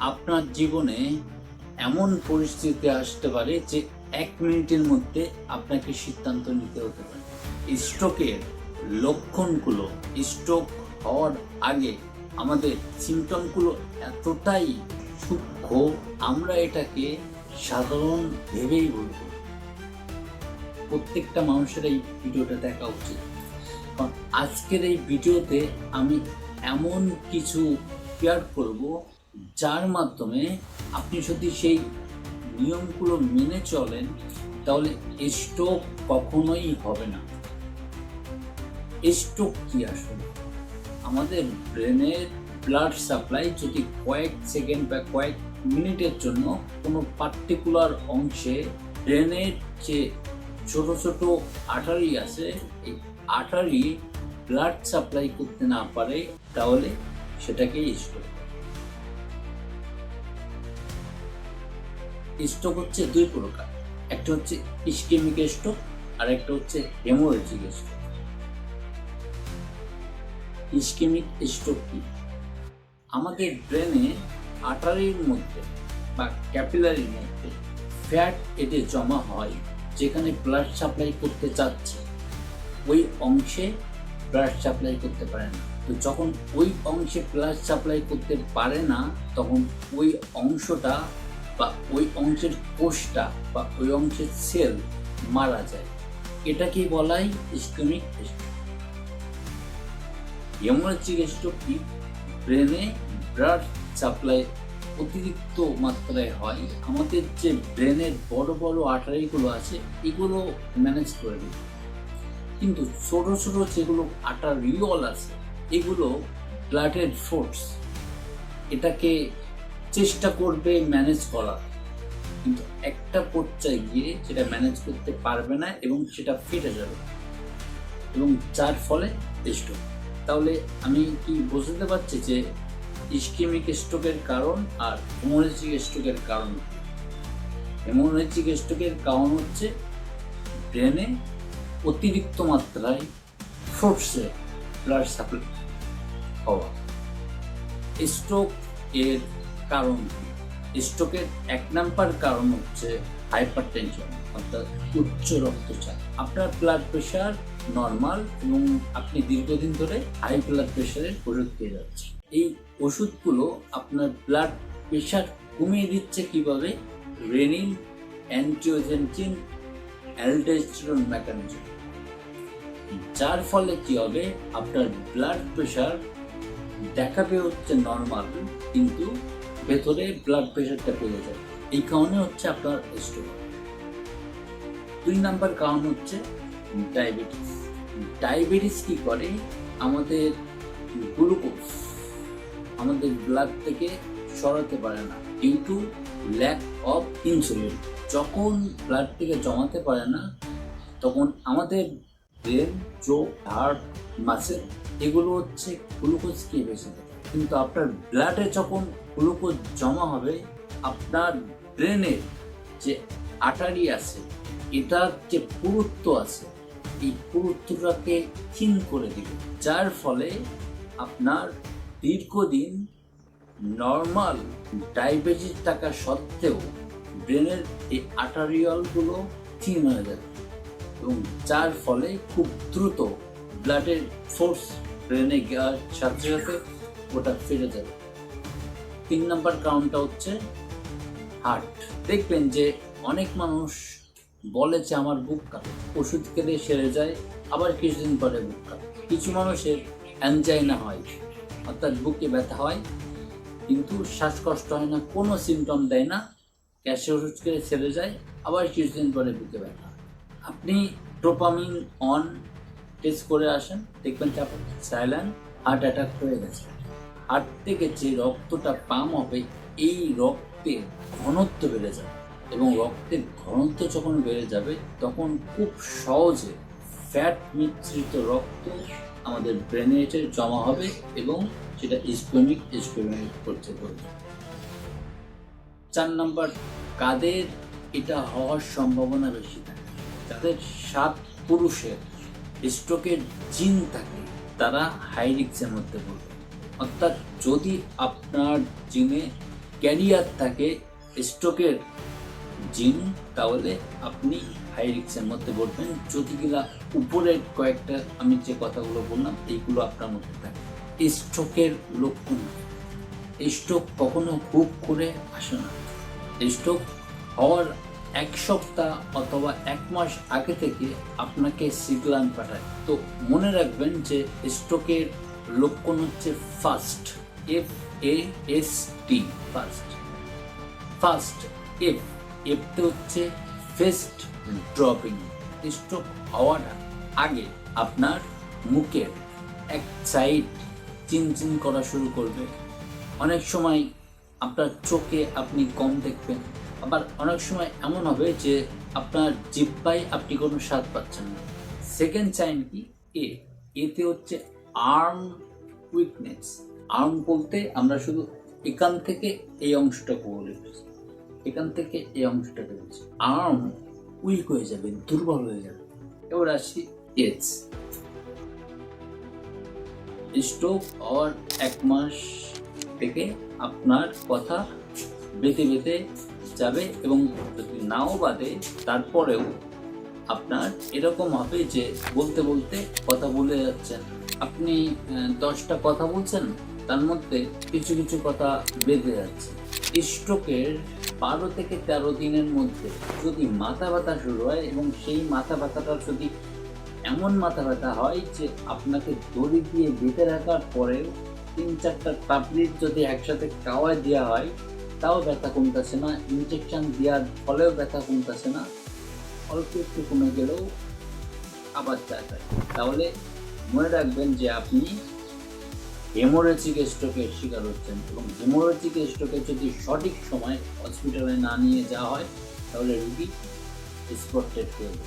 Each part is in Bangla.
আপনার জীবনে এমন পরিস্থিতি আসতে পারে যে এক মিনিটের মধ্যে আপনাকে সিদ্ধান্ত নিতে হতে পারে। স্ট্রোকের লক্ষণগুলো, স্ট্রোক হওয়ার আগে আমাদের সিমটমগুলো এতটাই সূক্ষ্ম, আমরা এটাকে সাধারণ ভেবেই বলব। প্রত্যেকটা মানুষের এই ভিডিওটা দেখা উচিত। কারণ আজকের এই ভিডিওতে আমি এমন কিছু শেয়ার করব যার মাধ্যমে আপনি যদি সেই নিয়মগুলো মেনে চলেন, তাহলে স্ট্রোক কখনোই হবে না। স্ট্রোক কি আসলে? আমাদের ব্রেনের ব্লাড সাপ্লাই যদি কয়েক সেকেন্ড বা কয়েক মিনিটের জন্য কোনো পার্টিকুলার অংশে ব্রেনের যে ছোট ছোট আটারি আছে, এই আটারি ব্লাড সাপ্লাই করতে না পারে, তাহলে সেটাকে স্ট্রোক স্ট্রোক হচ্ছে দুই প্রকার। একটা হচ্ছে ইস্কেমিক স্ট্রোক আর একটা হচ্ছে হেমোরেজিক স্ট্রোক ইস্কেমিক স্ট্রোক কি? আমাদের ব্রেনে আটারির মধ্যে বা ক্যাপিলারির মধ্যে ফ্যাট এতে জমা হয়, যেখানে ব্লাড সাপ্লাই করতে চাচ্ছে। ওই অংশে ব্লাড সাপ্লাই করতে পারে না। তো যখন ওই অংশে ব্লাড সাপ্লাই করতে পারে না, তখন ওই অংশটা বা ওই অংশের কোষটা বা ওই অংশের সেল মারা যায়। এটাকেই বলাই ইস্কেমিক হেমোরেজিক স্ট্রোক ব্রেনে ব্লাড সাপ্লাই অতিরিক্ত মাত্রায় হয়। আমাদের যে ব্রেনের বড় বড় আটারিগুলো আছে, এগুলো ম্যানেজ করে দিবে কিন্তু ছোট ছোট যেগুলো আটারিওল আছে, এগুলো ব্লাডের ফোর্স, এটাকে চেষ্টা করবে ম্যানেজ করার। কিন্তু একটা পর্যায়ে গিয়ে সেটা ম্যানেজ করতে পারবে না এবং সেটা ফেটে যাবে। এবং যার ফলে স্ট্রোক তাহলে আমি কি বুঝতে পারছি যে ইস্কেমিক স্ট্রোকের কারণ আর হেমোরেজিক স্ট্রোকের কারণ? হেমোরেজিক স্ট্রোকের কারণ হচ্ছে ব্রেনে অতিরিক্ত মাত্রায় ফোর্সে ব্লাড সাপ্লাই হওয়া। স্ট্রোক এর কারণ স্ট্রোকের এক নাম্বার কারণ হচ্ছে হাইপার টেনশন অর্থাৎ উচ্চ রক্তচাপ। আপনার ব্লাড প্রেশার নর্মাল এবং আপনি দীর্ঘদিন ধরে হাই ব্লাড প্রেশারের ওষুধ খেয়ে যাচ্ছেন। এই ওষুধগুলো আপনার ব্লাড প্রেশার কমিয়ে দিচ্ছে কীভাবে? রেনিন অ্যান্টিওজেনটিন অ্যালডেস্টেরন মেকানিজম যার ফলে কি হবে? আপনার ব্লাড প্রেশার দেখাবে হচ্ছে নর্মাল কিন্তু ভেতরে ব্লাড প্রেশারটা বেড়ে যায়। এই কারণে হচ্ছে আপনার স্ট্রোক দুই নাম্বার কারণ হচ্ছে ডায়াবেটিস ডায়াবেটিস কি করে? আমাদের গ্লুকোজ আমাদের ব্লাড থেকে সরাতে পারে না due to lack of insulin যখন ব্লাড থেকে জমাতে পারে না, তখন আমাদের ব্রেন চোখ হার্ট মাসেল এগুলো হচ্ছে গ্লুকোজকে দেয় কিন্তু আপনার ব্লাডে যখন গ্লুকোজ জমা হবে আপনার ব্রেনের যে আটারি আছে, এটার যে পুরুত্ব আছে, এই পুরুত্বটাকে ক্ষীণ করে দিবে। যার ফলে আপনার দীর্ঘদিন নর্মাল ডায়াবেটিস থাকা সত্ত্বেও ব্রেনের এই আটারিয়ালগুলো ক্ষীণ হয়ে যাবে এবং যার ফলে খুব দ্রুত ব্লাডের ফোর্স ব্রেনে যাওয়ার সাথে সাথে ওটা ফিরে যাবে। তিন নম্বর কারণটা হচ্ছে হার্ট দেখবেন যে অনেক মানুষ বলে যে আমার বুক কাঁপে, ওষুধ খেলে সেরে যায়, আবার কিছুদিন পরে বুক কাঁপে। কিছু মানুষের অ্যানজাইনা হয়, অর্থাৎ বুকে ব্যথা হয়, কিন্তু শ্বাসকষ্ট হয় না, কোনো সিমটম দেয় না গ্যাসের ওষুধ খেলে সেরে যায়, আবার কিছুদিন পরে বুকে ব্যথা হয়। আপনি ডোপামিন অন টেস্ট করে আসেন, দেখবেন যে আপনার হার্ট অ্যাটাক হয়ে গেছে। হার্ট থেকে যে রক্তটা পাম হবে, এই রক্তের ঘনত্ব বেড়ে যাবে। এবং রক্তের ঘনত্ব যখন বেড়ে যাবে, তখন খুব সহজে ফ্যাট মিশ্রিত রক্ত আমাদের ব্রেনে জমা হবে এবং সেটা ইস্কোমিক ইস্কোমিক করতে করবে চার নম্বর, কাদের এটা হওয়ার সম্ভাবনা বেশি থাকে? যাদের সাত পুরুষের স্ট্রোকের জিন থাকে, তারা হাই রিক্সের মধ্যে পড়বে। অর্থাৎ যদি আপনার জিনে ক্যারিয়ার থাকে স্ট্রোকের জিন তাহলে আপনি হাই রিক্সের মধ্যে পড়বেন। যদি কিনা উপরের কয়েকটা আমি যে কথাগুলো বললাম, এইগুলো আপনার মধ্যে থাকে। স্ট্রোকের লক্ষণ স্ট্রোক কখনো খুব করে আসে না। স্ট্রোক হওয়ার এক সপ্তাহ অথবা এক মাস আগে থেকে আপনাকে সিগলান পাঠায়। তো মনে রাখবেন যে স্ট্রোকের লক্ষণ হচ্ছে first F A S T first first F এফতে হচ্ছে ফেস্ট ড্রপিং স্ট্রোক হওয়ার আগে আপনার মুখের এক সাইড চিনচিন করা শুরু করবে। অনেক সময় আপনার চোখে আপনি কম দেখবেন, আবার অনেক সময় এমন হবে যে আপনার জিব্বায় আপনি কোনো স্বাদ পাচ্ছেন না। সেকেন্ড সাইন কি? এ এতে হচ্ছে আর্ম উইকনেস আর্ম বলতে আমরা শুধু এখান থেকে এই অংশটাকে বলে। এখান থেকে এই অংশটাকে বলছি। আর্ম উইক হয়ে যাবে, দুর্বল হয়ে যাবে। এবার আসি এজ। স্ট্রোক হওয়ার এক মাস থেকে আপনার কথা বেঁধে বেঁধে যাবে এবং যদি নাও বাদে তারপরেও আপনার এরকম হবে যে বলতে বলতে কথা বলে যাচ্ছেন। আপনি দশটা কথা বলছেন, তার মধ্যে কিছু কিছু কথা বেঁধে যাচ্ছে। স্ট্রোকের বারো থেকে তেরো দিনের মধ্যে যদি মাথা ব্যথা শুরু হয় এবং সেই মাথা ব্যথাটা যদি এমন মাথা ব্যথা হয় যে আপনাকে দড়ি দিয়ে বেঁধে রাখার পরেও তিন চারটা ট্যাবলেট যদি একসাথে খাওয়ায় দেওয়া হয়, তাও ব্যথা কমতেছে না ইনজেকশন দেওয়ার ফলেও ব্যথা কমতেছে না। অল্প একটু কমে গেলেও আবার ব্যথা তাহলে মনে রাখবেন যে আপনি হেমোরেজিক স্ট্রোকের শিকার হচ্ছেন এবং হেমোরেজিক স্ট্রোকে যদি সঠিক সময় হসপিটালে না নিয়ে যাওয়া হয়, তাহলে রুগী স্পট ডেট করবে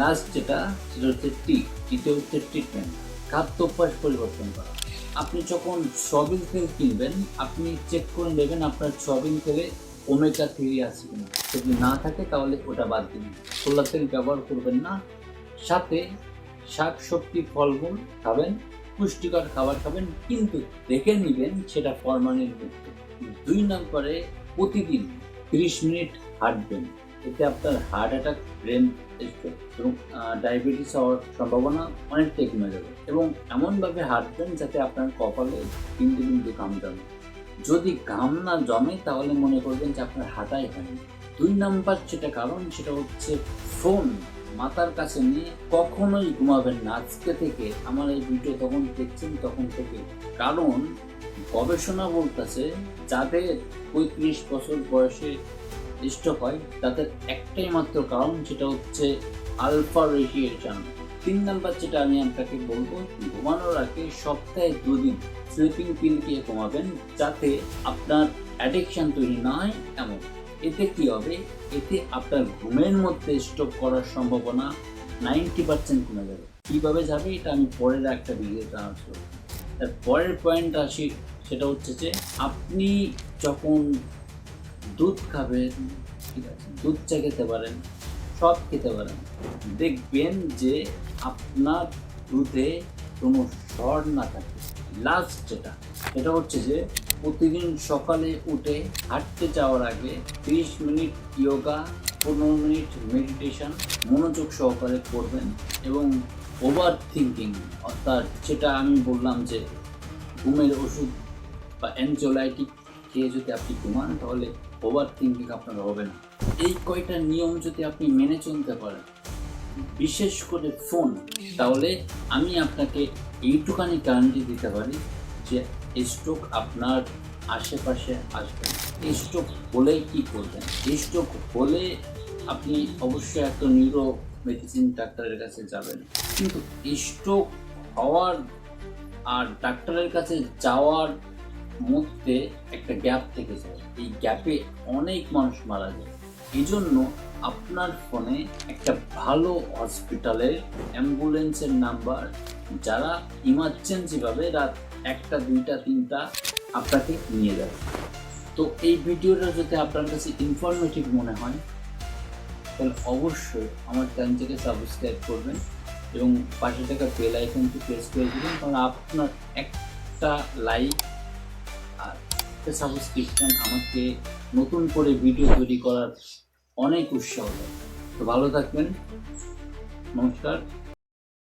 লাস্ট যেটা, সেটা হচ্ছে টি, টিতে হচ্ছে ট্রিটমেন্ট খাদ্য অভ্যাস পরিবর্তন করা। আপনি যখন সয়াবিন তেল কিনবেন, আপনি চেক করে নেবেন আপনার সয়াবিন তেলে ওমেগা থ্রি আছে কিনা, যদি না থাকে তাহলে ওটা বাদ দিন। সোলার তেল ব্যবহার করবেন না। সাথে শাক সবজি ফলমূল খাবেন, পুষ্টিকর খাবার খাবেন, কিন্তু দেখে নেবেন সেটা ফরমালিন মুক্ত দুই নম্বরে প্রতিদিন তিরিশ মিনিট হাঁটবেন। এতে আপনার হার্ট অ্যাটাক, ব্রেন স্ট্রোক এবং ডায়াবেটিস হওয়ার সম্ভাবনা অনেকটাই কমে যাবে। এবং এমনভাবে হাঁটবেন যাতে আপনার কপালে বিন্দু বিন্দু ঘাম জমে। যদি ঘাম না জমে, তাহলে মনে করবেন যে আপনার হাঁটাই হয়নি দুই নাম্বার যেটা কারণ, সেটা হচ্ছে ফোন। মাথার কাছে নিয়ে কখনোই ঘুমাবেন না। আজকে থেকে আমার এই ভিডিও তখন দেখছেন, তখন থেকে। কারণ গবেষণা বলতেছে, যাদের পঁয়ত্রিশ বছর বয়সে স্ট্রোক হয়, তাদের একটাই মাত্র কারণ, সেটা হচ্ছে আলফা রেডিয়েশন। তিন নাম্বার যেটা আমি আপনাকে বলব, ঘুমানোর আগে সপ্তাহে দুদিন স্লিপিং পিল খেয়ে ঘুমাবেন যাতে আপনার অ্যাডিকশান তৈরি না হয় এমন। এতে কি হবে? এতে আপনার ঘুমের মধ্যে স্ট্রোক করার সম্ভাবনা নাইনটি পার্সেন্ট কমে যাবে। কীভাবে যাবে? এটা আমি পরের একটা ভিডিওতে আসব। তার পরের পয়েন্ট আসি, সেটা হচ্ছে যে আপনি যখন দুধ খাবেন, ঠিক আছে, দুধ চা খেতে পারেন সব খেতে পারেন। দেখবেন যে আপনার দুধে কোনো স্বর না থাকে। লাস্ট যেটা, সেটা হচ্ছে যে প্রতিদিন সকালে উঠে হাঁটতে যাওয়ার আগে তিরিশ মিনিট ইয়োগা পনেরো মিনিট মেডিটেশন মনোযোগ সহকারে করবেন এবং ওভার থিঙ্কিং অর্থাৎ যেটা আমি বললাম যে ঘুমের ওষুধ বা অ্যানজোলাইটিক খেয়ে যদি আপনি ঘুমান, তাহলে ওভার থিঙ্কিং আপনার হবে না। এই কয়টা নিয়ম যদি আপনি মেনে চলতে পারেন, বিশেষ করে ফোন তাহলে আমি আপনাকে এইটুখানি গ্যারান্টি দিতে পারি যে স্ট্রোক আপনার আশেপাশে আসবে। স্ট্রোক হলে কি করবেন? স্ট্রোক হলে আপনি অবশ্যই একটা নিউরো মেডিসিন ডাক্তারের কাছে যাবেন। কিন্তু স্ট্রোক হওয়ার আর ডাক্তারের কাছে যাওয়ার মধ্যে একটা গ্যাপ থেকে যায়। এই গ্যাপে অনেক মানুষ মারা যায়। এই জন্য আপনার ফোনে একটা ভালো হসপিটালের অ্যাম্বুলেন্সের নাম্বার, যারা ইমার্জেন্সিভাবে রাত একটা, দুইটা, তিনটা আপনাকে নিয়ে যাবে। তো এই ভিডিওটা যদি আপনার কাছে ইনফরমেটিভ মনে হয়, তাহলে অবশ্যই আমার চ্যানেলটিকে সাবস্ক্রাইব করবেন এবং পাশে থাকা বেল আইকনটি প্রেস করে দেবেন, কারণ আপনার একটা লাইক আর সাবস্ক্রিপশন আমাকে নতুন করে ভিডিও তৈরি করার অনেক উৎসাহ। তো ভালো থাকবেন। নমস্কার।